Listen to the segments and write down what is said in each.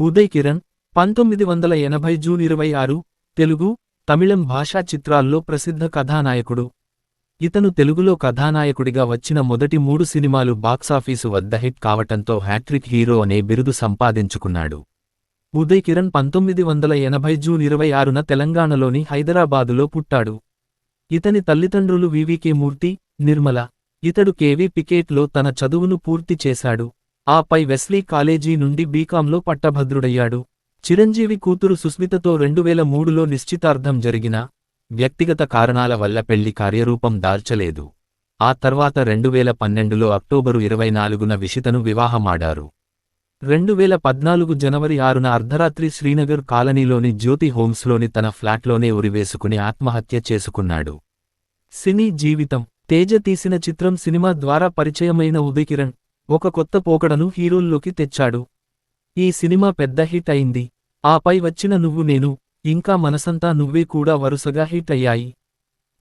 ఉదయ్ కిరణ్ పంతొమ్మిది వందల ఎనభై జూన్ ఇరవై ఆరు తెలుగు తమిళం భాషా చిత్రాల్లో ప్రసిద్ధ కథానాయకుడు. ఇతను తెలుగులో కథానాయకుడిగా వచ్చిన మొదటి మూడు సినిమాలు బాక్సాఫీసు వద్ద హిట్ కావటంతో హ్యాట్రిక్ హీరో అనే బిరుదు సంపాదించుకున్నాడు. ఉదయ్ కిరణ్ పంతొమ్మిది వందల ఎనభై జూన్ ఇరవై ఆరున తెలంగాణలోని హైదరాబాదులో పుట్టాడు. ఇతని తల్లిదండ్రులు వివికే మూర్తి నిర్మల ఇతడు కేవీ పికేట్లో తన చదువును పూర్తి చేశాడు. ఆపై వెస్లీ కాలేజీ నుండి బీకాంలో పట్టభద్రుడయ్యాడు. చిరంజీవి కూతురు సుస్మితతో రెండువేల మూడులో నిశ్చితార్థం జరిగినా వ్యక్తిగత కారణాల వల్ల పెళ్ళి కార్యరూపం దాల్చలేదు. ఆ తర్వాత రెండువేల పన్నెండులో అక్టోబరు ఇరవై నాలుగున విషితను వివాహమాడారు. రెండువేల పద్నాలుగు జనవరి ఆరున అర్ధరాత్రి శ్రీనగర్ కాలనీలోని జ్యోతి హోమ్స్లోని తన ఫ్లాట్లోనే ఉరివేసుకుని ఆత్మహత్య చేసుకున్నాడు. సినీ జీవితం. తేజ తీసిన చిత్రం సినిమా ద్వారా పరిచయమైన ఉదయకిరణ్ ఒక కొత్త పోకడను హీరోల్లోకి తెచ్చాడు. ఈ సినిమా పెద్ద హిట్ అయింది. ఆపై వచ్చిన నువ్వు నేను ఇంకా మనసంతా నువ్వే కూడా వరుసగా హిట్ అయ్యాయి.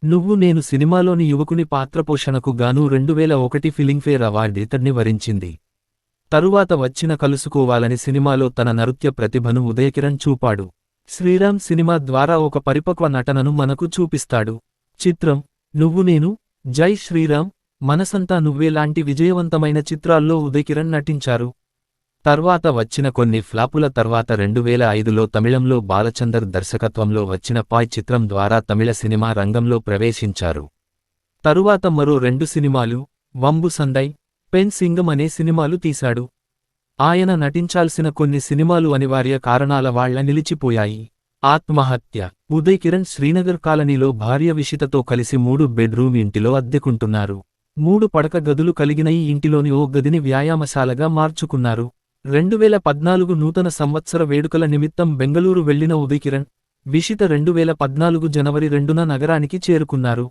నువ్వు నేను సినిమాలోని యువకుని పాత్ర పోషణకు గాను రెండువేల ఒకటి ఫిలింఫేర్ అవార్డు ఇతన్ని వరించింది. తరువాత వచ్చిన కలుసుకోవాలని సినిమాలో తన నృత్య ప్రతిభను ఉదయకిరణ్ చూపాడు. శ్రీరామ్ సినిమా ద్వారా ఒక పరిపక్వ నటనను మనకు చూపిస్తాడు. చిత్రం నువ్వు నేను జై శ్రీరామ్ మనసంతా నువ్వే లాంటి విజయవంతమైన చిత్రాల్లో ఉదయకిరణ్ నటించారు. తర్వాత వచ్చిన కొన్ని ఫ్లాపుల తర్వాత రెండువేల ఐదులో తమిళంలో బాలచందర్ దర్శకత్వంలో వచ్చిన పాయ్ చిత్రం ద్వారా తమిళ సినిమా రంగంలో ప్రవేశించారు. తరువాత మరో రెండు సినిమాలు వంబు సందై పెన్ సింగం అనే సినిమాలు తీశాడు. ఆయన నటించాల్సిన కొన్ని సినిమాలు అనివార్య కారణాల వాళ్ళ నిలిచిపోయాయి. ఆత్మహత్య ఉదయ్ కిరణ్ శ్రీనగర్ కాలనీలో భార్య విషితతో కలిసి మూడు బెడ్రూమ్ ఇంటిలో అద్దెకుంటున్నారు. మూడు పడక గదులు కలిగిన ఈ ఇంటిలోని ఓ గదిని వ్యాయామశాలగా మార్చుకున్నారు. రెండువేల పద్నాలుగు నూతన సంవత్సర వేడుకల నిమిత్తం బెంగళూరు వెళ్ళిన ఉదయకిరణ్ విషిత రెండువేల పద్నాలుగు జనవరి రెండున నగరానికి చేరుకున్నారు.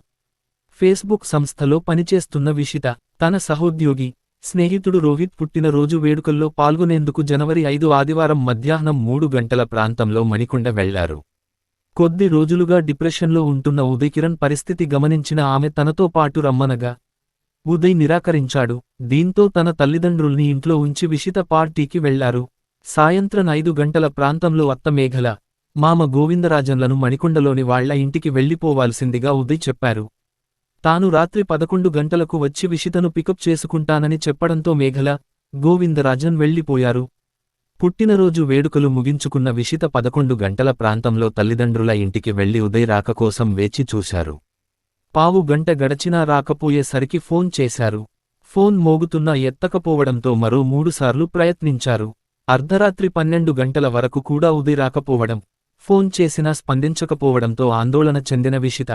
ఫేస్బుక్ సంస్థలో పనిచేస్తున్న విషిత తన సహోద్యోగి స్నేహితుడు రోహిత్ పుట్టినరోజు వేడుకల్లో పాల్గొనేందుకు జనవరి ఐదు ఆదివారం మధ్యాహ్నం మూడు గంటల ప్రాంతంలో మణికొండ వెళ్ళారు. కొద్ది రోజులుగా డిప్రెషన్లో ఉంటున్న ఉదయకిరణ్ పరిస్థితి గమనించిన ఆమె తనతో పాటు రమ్మనగా ఉదయ్ నిరాకరించాడు. దీంతో తన తల్లిదండ్రుల్ని ఇంట్లో ఉంచి విషిత పార్టీకి వెళ్ళారు. సాయంత్రం ఐదు గంటల ప్రాంతంలో అత్త మేఘల మామ గోవిందరాజన్లను మణికొండలోని వాళ్ళ ఇంటికి వెళ్ళిపోవాల్సిందిగా ఉదయ్ చెప్పారు. తాను రాత్రి పదకొండు గంటలకు వచ్చి విషితను పికప్ చేసుకుంటానని చెప్పడంతో మేఘల గోవిందరాజన్ వెళ్ళిపోయారు పుట్టినరోజు వేడుకలు ముగించుకున్న విషిత పదకొండు గంటల ప్రాంతంలో తల్లిదండ్రుల ఇంటికి వెళ్ళి ఉదయ్ రాక కోసం వేచి చూశారు. పావు గంట గడచినా రాకపోయేసరికి ఫోన్ చేశారు. ఫోన్ మోగుతున్నా ఎత్తకపోవడంతో మరో మూడుసార్లు ప్రయత్నించారు. అర్ధరాత్రి పన్నెండు గంటల వరకు కూడా ఉది రాకపోవడం ఫోన్ చేసినా స్పందించకపోవడంతో ఆందోళన చెందిన విషిత.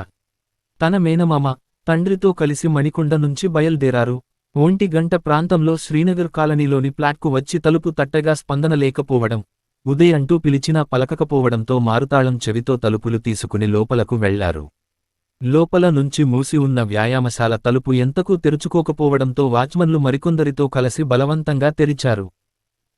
తన మేనమామ తండ్రితో కలిసి మణికొండ నుంచి బయల్దేరారు. ఒంటి గంట ప్రాంతంలో శ్రీనగర్ కాలనీలోని ప్లాట్కు వచ్చి తలుపు తట్టగా స్పందన లేకపోవడం ఉదయ్ అంటూ పిలిచినా పలకకపోవడంతో మారుతాళం చెవితో తలుపులు తీసుకుని లోపలకు వెళ్ళారు. లోపల నుంచి మూసి ఉన్న వ్యాయామశాల తలుపు ఎంతకూ తెరుచుకోకపోవడంతో వాచ్మన్లు మరికొందరితో కలిసి బలవంతంగా తెరిచారు.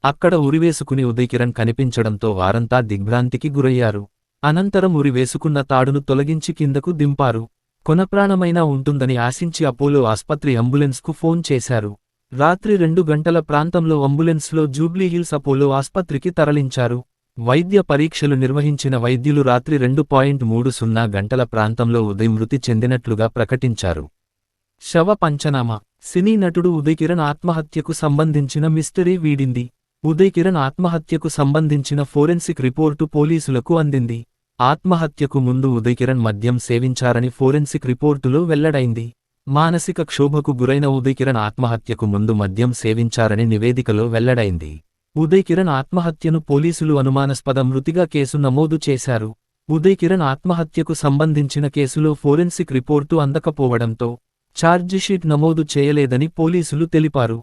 అక్కడ ఉరివేసుకుని ఉదయకిరణ్ కనిపించడంతో వారంతా దిగ్భ్రాంతికి గురయ్యారు. అనంతరం ఉరివేసుకున్న తాడును తొలగించి కిందకు దింపారు. కొనప్రాణమైనా ఉంటుందని ఆశించి అపోలో ఆస్పత్రి అంబులెన్స్కు ఫోన్ చేశారు. రాత్రి రెండు గంటల ప్రాంతంలో అంబులెన్స్లో జూబ్లీహిల్స్ అపోలో ఆస్పత్రికి తరలించారు. వైద్య పరీక్షలు నిర్వహించిన వైద్యులు రాత్రి రెండు పాయింట్ మూడు సున్నా గంటల ప్రాంతంలో ఉదయ్ మృతి చెందినట్లుగా ప్రకటించారు. శవ పంచనామా. సినీ నటుడు ఉదయ్ కిరణ్ ఆత్మహత్యకు సంబంధించిన మిస్టరీ వీడింది. ఉదయ్ కిరణ్ ఆత్మహత్యకు సంబంధించిన ఫోరెన్సిక్ రిపోర్టు పోలీసులకు అందింది. ఆత్మహత్యకు ముందు ఉదయ్ కిరణ్ మద్యం సేవించారని ఫోరెన్సిక్ రిపోర్టులో వెల్లడైంది. మానసిక క్షోభకు గురైన ఉదయ్ కిరణ్ ఆత్మహత్యకు ముందు మద్యం సేవించారని నివేదికలో వెల్లడైంది. ఉదయ్ కిరణ్ ఆత్మహత్యను పోలీసులు అనుమానాస్పద మృతిగా కేసు నమోదు చేశారు. ఉదయ్ కిరణ్ ఆత్మహత్యకు సంబంధించిన కేసులో ఫోరెన్సిక్ రిపోర్టు అందకపోవడంతో ఛార్జిషీట్ నమోదు చేయలేదని పోలీసులు తెలిపారు.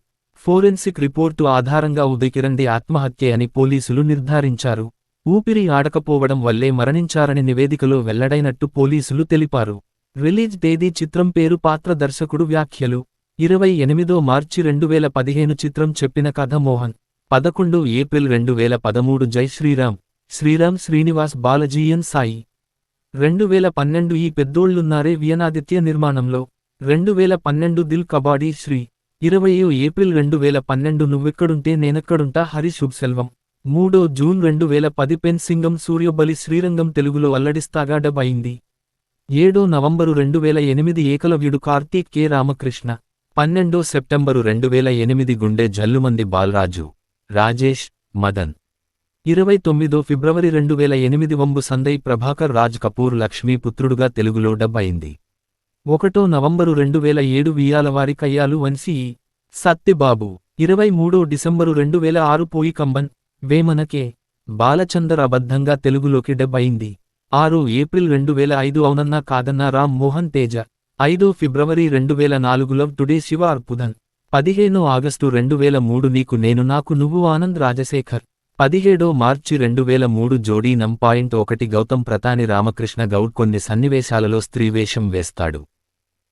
ఫోరెన్సిక్ రిపోర్టు ఆధారంగా ఉదయ్ కిరణ్ది ఆత్మహత్యే అని పోలీసులు నిర్ధారించారు. ఊపిరి ఆడకపోవడం వల్లే మరణించారని నివేదికలో వెల్లడైనట్టు పోలీసులు తెలిపారు. రిలీజ్ తేదీ చిత్రం పేరు పాత్ర దర్శకుడు వ్యాఖ్యలు. ఇరవై ఎనిమిదో మార్చి రెండువేల పదిహేను చిత్రం చెప్పిన కథ మోహన్. పదకొండు ఏప్రిల్ రెండు వేల పదమూడు. జై శ్రీరామ్. శ్రీరామ్ శ్రీనివాస్ బాలజీయన్ సాయి. రెండువేల పన్నెండు ఈ పెద్దోళ్ళున్నారే వియనాదిత్య నిర్మాణంలో. రెండు వేల పన్నెండు దిల్ కబాడీ శ్రీ. ఇరవై ఏప్రిల్ రెండు వేల పన్నెండు నువ్వెక్కడుంటే నేనెక్కడుంటా హరి శుభ్సెల్వం. మూడో జూన్ రెండు వేల పది పెన్సింగం సూర్యబలి శ్రీరంగం తెలుగులో అల్లడిస్తాగా డబ్ అయింది. ఏడో నవంబరు రెండు వేల ఎనిమిది ఏకలవ్యుడు కార్తీక్ కె రామకృష్ణ. పన్నెండో సెప్టెంబరు రెండు వేల ఎనిమిది గుండె జల్లుమంది బాలరాజు. రాజేష్ మదన్. ఇరవై తొమ్మిదో ఫిబ్రవరి రెండు వేల ఎనిమిది వంబు సందై ప్రభాకర్ రాజ్ కపూర్ లక్ష్మీ పుత్రుడుగా తెలుగులో డబ్బైంది ఒకటో నవంబరు రెండు వేల ఏడు వియాలవారి కయ్యాలు వంశీ సత్తిబాబు ఇరవై మూడో డిసెంబరు రెండు వేల ఆరు పోయి కంబన్ వేమనకే బాలచందర్ అబద్ధంగా తెలుగులోకి డబ్బయింది ఆరు ఏప్రిల్ రెండు వేల ఐదు అవునన్నా కాదన్నా రామ్ మోహన్ తేజ. ఐదో ఫిబ్రవరి రెండు వేల నాలుగులో టుడే శివ అర్పుదన్. పదిహేనో ఆగస్టు రెండు వేల మూడు నీకు నేను నాకు నువ్వు ఆనంద్ రాజశేఖర్. పదిహేడో మార్చి రెండు వేల మూడు జోడీ నం పాయింట్ ఒకటి గౌతమ్ ప్రతాని రామకృష్ణ గౌడ్ కొన్ని సన్నివేశాలలో స్త్రీవేషం వేస్తాడు.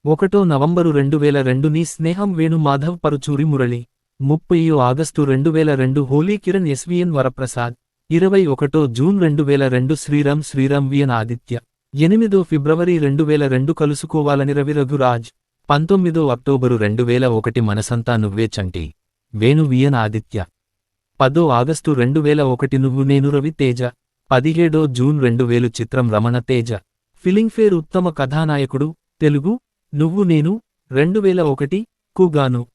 ఒకటో నవంబరు రెండు వేల రెండు నీ స్నేహం వేణు మాధవ్ పరుచూరి మురళి. ముప్పయో ఆగస్టు రెండు వేల రెండు హోలీ కిరణ్ ఎస్విఎన్ వరప్రసాద్. ఇరవై ఒకటో జూన్ రెండు వేల రెండు శ్రీరామ్ శ్రీరామ్ విఎన్ ఆదిత్య. ఎనిమిదో ఫిబ్రవరి రెండు వేల రెండు కలుసుకోవాలని రవి రఘురాజ్. పంతొమ్మిదో అక్టోబరు రెండు వేల ఒకటి మనసంతా నువ్వే చంటి. వేణు వియన్ ఆదిత్య. పదో ఆగస్టు రెండు వేల ఒకటి నువ్వు నేను రవి తేజ. పదిహేడో జూన్ రెండు వేలు చిత్రం రమణ తేజ. ఫిలింగ్ఫేర్ ఉత్తమ కథానాయకుడు తెలుగు నువ్వు నేను రెండు వేల ఒకటి కుగాను.